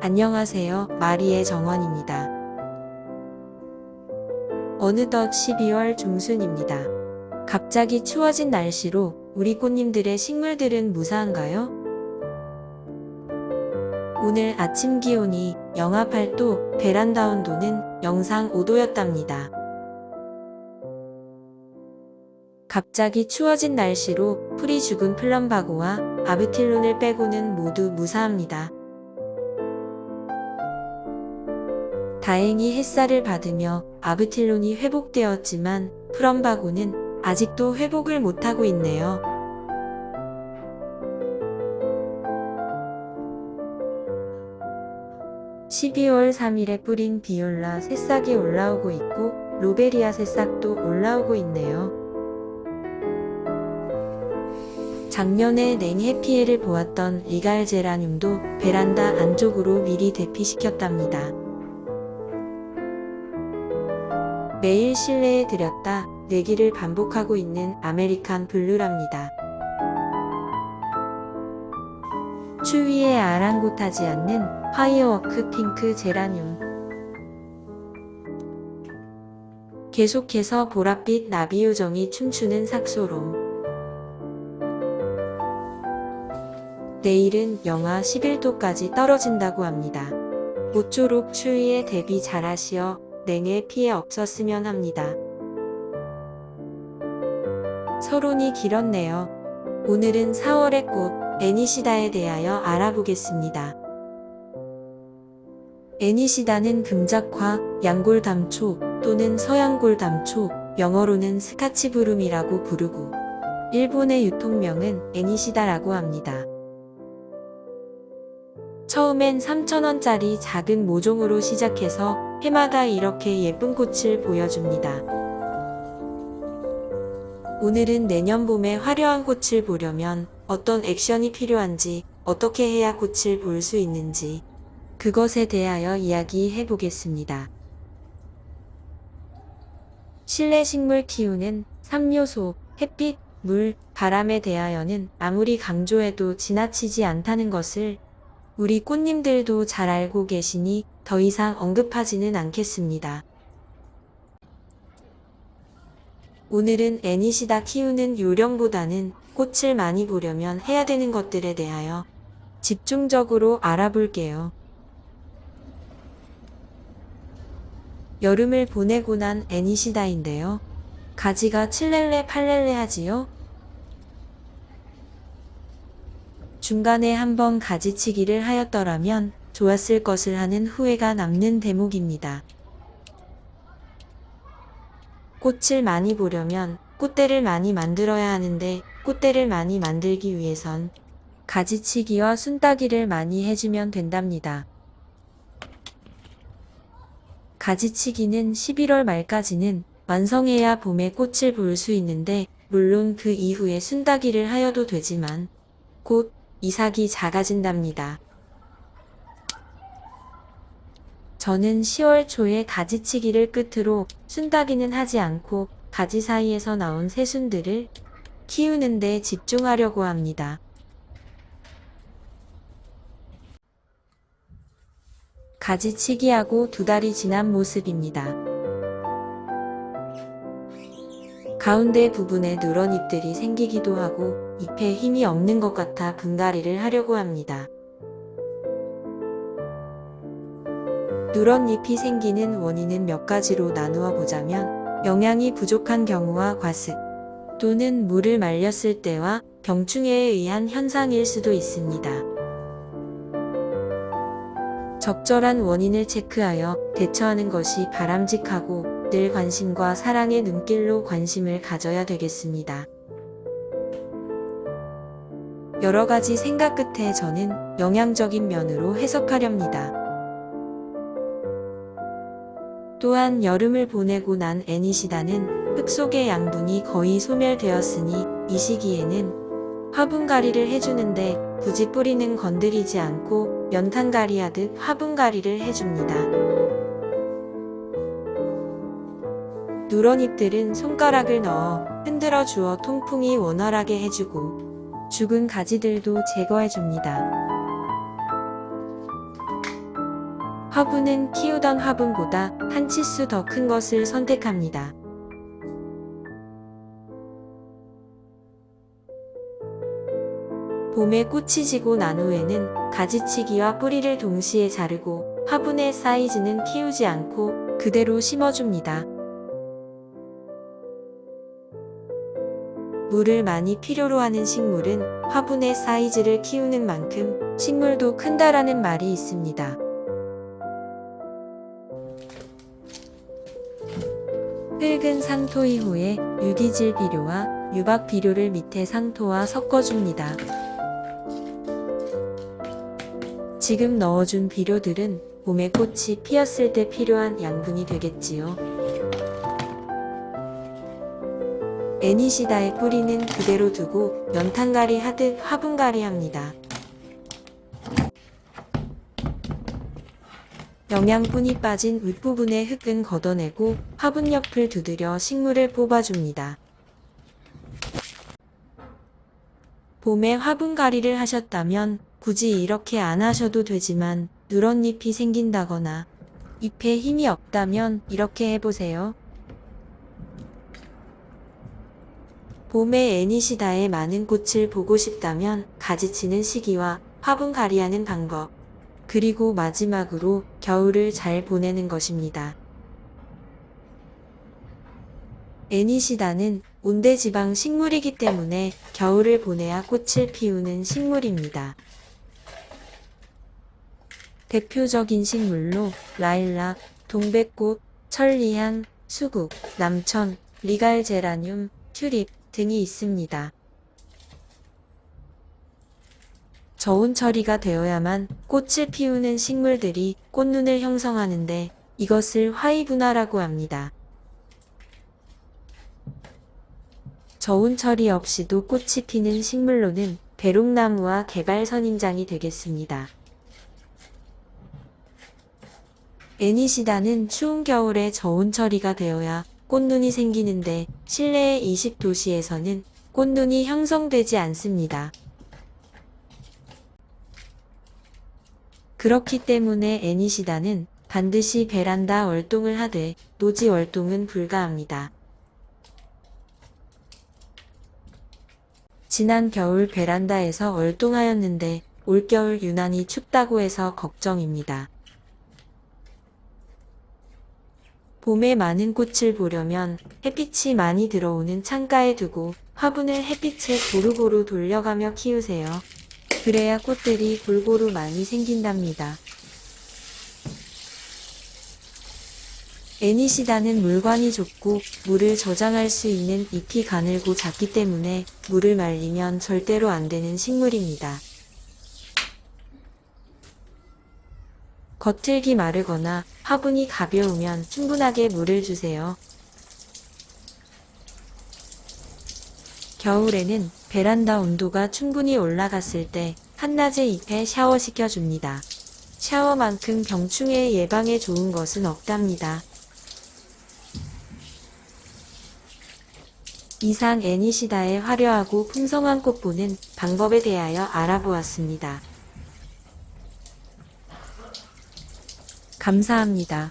안녕하세요. 마리의 정원입니다. 어느덧 12월 중순입니다. 갑자기 추워진 날씨로 우리 꽃님들의 식물들은 무사한가요? 오늘 아침 기온이 영하 8도, 베란다 온도는 영상 5도였답니다. 갑자기 추워진 날씨로 풀이 죽은 플럼바고와 아브틸론을 빼고는 모두 무사합니다. 다행히 햇살을 받으며 아브틸론이 회복되었지만 플럼바고는 아직도 회복을 못하고 있네요. (12월 3일에) 뿌린 비올라 새싹이 올라오고 있고 로베리아 새싹도 올라오고 있네요. 작년에 냉해 피해를 보았던 리갈 제라늄도 베란다 안쪽으로 미리 대피시켰답니다. 매일 실내에 들였다 내기를 반복하고 있는 아메리칸 블루랍니다. 추위에 아랑곳하지 않는 파이어워크 핑크 제라늄. 계속해서 보랏빛 나비 요정이 춤추는 삭소롬. 내일은 영하 11도까지 떨어진다고 합니다. 모쪼록 추위에 대비 잘하시어 냉해 피해 없었으면 합니다. 서론이 길었네요. 오늘은 4월의 꽃 애니시다에 대하여 알아보겠습니다. 애니시다는 금작화, 양골담초 또는 서양골담초, 영어로는 스카치브룸이라고 부르고 일본의 유통명은 애니시다라고 합니다. 처음엔 3,000원짜리 작은 모종으로 시작해서 해마다 이렇게 예쁜 꽃을 보여줍니다. 오늘은 내년 봄에 화려한 꽃을 보려면 어떤 액션이 필요한지, 어떻게 해야 꽃을 볼 수 있는지, 그것에 대하여 이야기해 보겠습니다. 실내 식물 키우는 3요소, 햇빛, 물, 바람에 대하여는 아무리 강조해도 지나치지 않다는 것을 우리 꽃님들도 잘 알고 계시니 더 이상 언급하지는 않겠습니다. 오늘은 애니시다 키우는 요령보다는 꽃을 많이 보려면 해야 되는 것들에 대하여 집중적으로 알아볼게요. 여름을 보내고 난 애니시다인데요. 가지가 7렐레 8렐레 하지요? 중간에 한번 가지치기를 하였더라면 좋았을 것을 하는 후회가 남는 대목입니다. 꽃을 많이 보려면 꽃대를 많이 만들어야 하는데 꽃대를 많이 만들기 위해선 가지치기와 순따기를 많이 해주면 된답니다. 가지치기는 11월 말까지는 완성해야 봄에 꽃을 볼 수 있는데 물론 그 이후에 순따기를 하여도 되지만 곧 이삭이 작아진답니다. 저는 10월 초에 가지치기를 끝으로 순따기는 하지 않고 가지 사이에서 나온 새순들을 키우는데 집중하려고 합니다. 가지치기하고 두 달이 지난 모습입니다. 가운데 부분에 누런 잎들이 생기기도 하고 잎에 힘이 없는 것 같아 분갈이를 하려고 합니다. 누런 잎이 생기는 원인은 몇 가지로 나누어 보자면 영양이 부족한 경우와 과습 또는 물을 말렸을 때와 병충해에 의한 현상일 수도 있습니다. 적절한 원인을 체크하여 대처하는 것이 바람직하고 늘 관심과 사랑의 눈길로 관심을 가져야 되겠습니다. 여러 가지 생각 끝에 저는 영양적인 면으로 해석하렵니다. 또한 여름을 보내고 난 애니시다는 흙 속의 양분이 거의 소멸되었으니 이 시기에는 화분갈이를 해주는데 굳이 뿌리는 건드리지 않고 연탄갈이 하듯 화분갈이를 해줍니다. 누런 잎들은 손가락을 넣어 흔들어 주어 통풍이 원활하게 해주고 죽은 가지들도 제거해줍니다. 화분은 키우던 화분보다 한 치수 더 큰 것을 선택합니다. 봄에 꽃이 지고 난 후에는 가지치기와 뿌리를 동시에 자르고 화분의 사이즈는 키우지 않고 그대로 심어줍니다. 물을 많이 필요로 하는 식물은 화분의 사이즈를 키우는 만큼 식물도 큰다라는 말이 있습니다. 흙은 상토 이후에 유기질 비료와 유박 비료를 밑에 상토와 섞어줍니다. 지금 넣어준 비료들은 봄에 꽃이 피었을 때 필요한 양분이 되겠지요. 애니시다의 뿌리는 그대로 두고 연탄갈이 하듯 화분갈이 합니다. 영양분이 빠진 윗부분의 흙은 걷어내고 화분 옆을 두드려 식물을 뽑아줍니다. 봄에 화분갈이를 하셨다면 굳이 이렇게 안 하셔도 되지만 누런 잎이 생긴다거나 잎에 힘이 없다면 이렇게 해보세요. 봄에 애니시다의 많은 꽃을 보고 싶다면 가지치는 시기와 화분 가리하는 방법, 그리고 마지막으로 겨울을 잘 보내는 것입니다. 애니시다는 온대지방 식물이기 때문에 겨울을 보내야 꽃을 피우는 식물입니다. 대표적인 식물로 라일락, 동백꽃, 천리향, 수국, 남천, 리갈 제라늄, 튤립 등이 있습니다. 저온 처리가 되어야만 꽃을 피우는 식물들이 꽃눈을 형성하는데 이것을 화이분화라고 합니다. 저온 처리 없이도 꽃이 피는 식물로는 배롱나무와 개발선인장이 되겠습니다. 애니시다는 추운 겨울에 저온 처리가 되어야 꽃눈이 생기는데 실내의 20도시에서는 꽃눈이 형성되지 않습니다. 그렇기 때문에 애니시다는 반드시 베란다 월동을 하되 노지 월동은 불가합니다. 지난 겨울 베란다에서 월동하였는데 올겨울 유난히 춥다고 해서 걱정입니다. 봄에 많은 꽃을 보려면 햇빛이 많이 들어오는 창가에 두고 화분을 햇빛에 고루고루 돌려가며 키우세요. 그래야 꽃들이 골고루 많이 생긴답니다. 애니시다는 물관이 좁고 물을 저장할 수 있는 잎이 가늘고 작기 때문에 물을 말리면 절대로 안 되는 식물입니다. 겉흙이 마르거나 화분이 가벼우면 충분하게 물을 주세요. 겨울에는 베란다 온도가 충분히 올라갔을 때 한낮에 잎에 샤워시켜 줍니다. 샤워만큼 병충해 예방에 좋은 것은 없답니다. 이상 애니시다의 화려하고 풍성한 꽃 보는 방법에 대하여 알아보았습니다. 감사합니다.